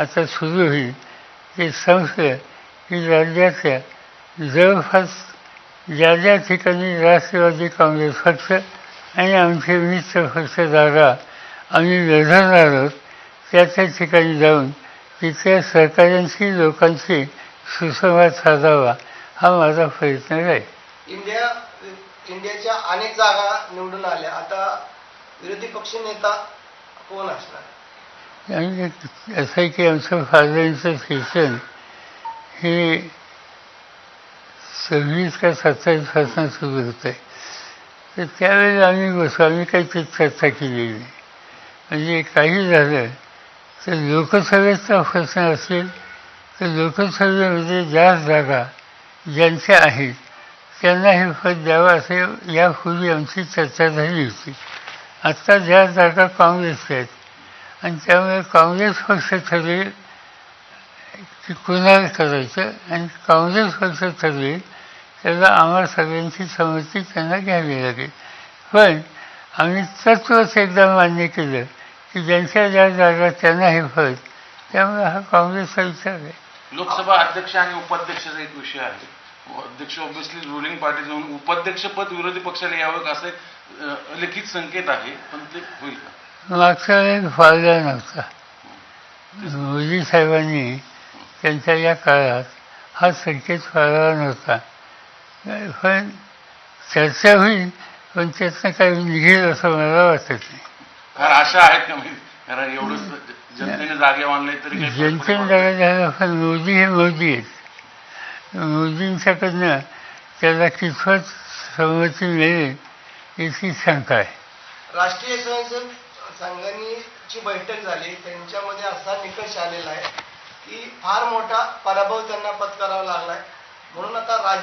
आता सुरू होईल. ते संशय की राज्याच्या जवळपास ज्या ज्या ठिकाणी राष्ट्रवादी काँग्रेस पक्ष आणि आमचे मित्र पक्ष जागा आम्ही लढणार आहोत त्या त्या ठिकाणी जाऊन तिथल्या सरकारांशी लोकांशी सुसंवाद साधावा हा माझा प्रयत्न राहील इंडिया इंडियाच्या अनेक जागा निवडून आल्या. आता विरोधी पक्ष नेता कोण असणार? आणि असं आहे की आमचं फादरांचं शिक्षण हे सव्वीस का सत्तावीसपासून सुरू होतं आहे तर त्यावेळेला आम्ही बसू आम्ही काही ती चर्चा केलेली नाही म्हणजे काही झालं तर लोकसभेचा प्रश्न असेल तर लोकसभेमध्ये ज्या जागा ज्यांच्या आहेत त्यांना हे पद द्यावं असे यापूर्वी आमची चर्चा झाली होती आत्ता ज्या जागा काँग्रेसच्या आहेत आणि त्यामुळे काँग्रेस पक्ष ठरवेल की कुणाला करायचं आणि काँग्रेस पक्ष ठरवेल त्याला आम्हाला सगळ्यांची संमती त्यांना घ्यावी लागेल. पण आम्ही तत्वच एकदा मान्य केलं की ज्यांच्या ज्या जागा त्यांना हे फळ त्यामुळे हा काँग्रेसचा विचार आहे. लोकसभा अध्यक्ष आणि उपाध्यक्षाचा एक विषय आहे. अध्यक्ष ऑब्विसली रुलिंग पार्टी जाऊन उपाध्यक्षपद विरोधी पक्षाला यावं असं असे लिखित संकेत आहे पण ते होईल का? मागचा वेळेस फाळला नव्हता. मोदी साहेबांनी त्यांच्या या काळात हा संकेत फाळला नव्हता. पण चर्चा होईल पण त्यातनं काही निघेल असं मला वाटत नाही. कारण आशा आहेत का कारण एवढं जनतेने जागे मानले तरी काही फरक जनतेने पडत जागा झाला पण मोदी हे मोदी आहेत. मोदींच्याकडनं त्याला कितपत संमती मिळेल याची शंका आहे. राष्ट्रीय स्वयंसेवक संघाची बैठक झाली त्यांच्यामध्ये असा निकष आलेला आहे की फार मोठा पराभव त्यांना पत्करावा लागलाय. म्हणून आता राज्य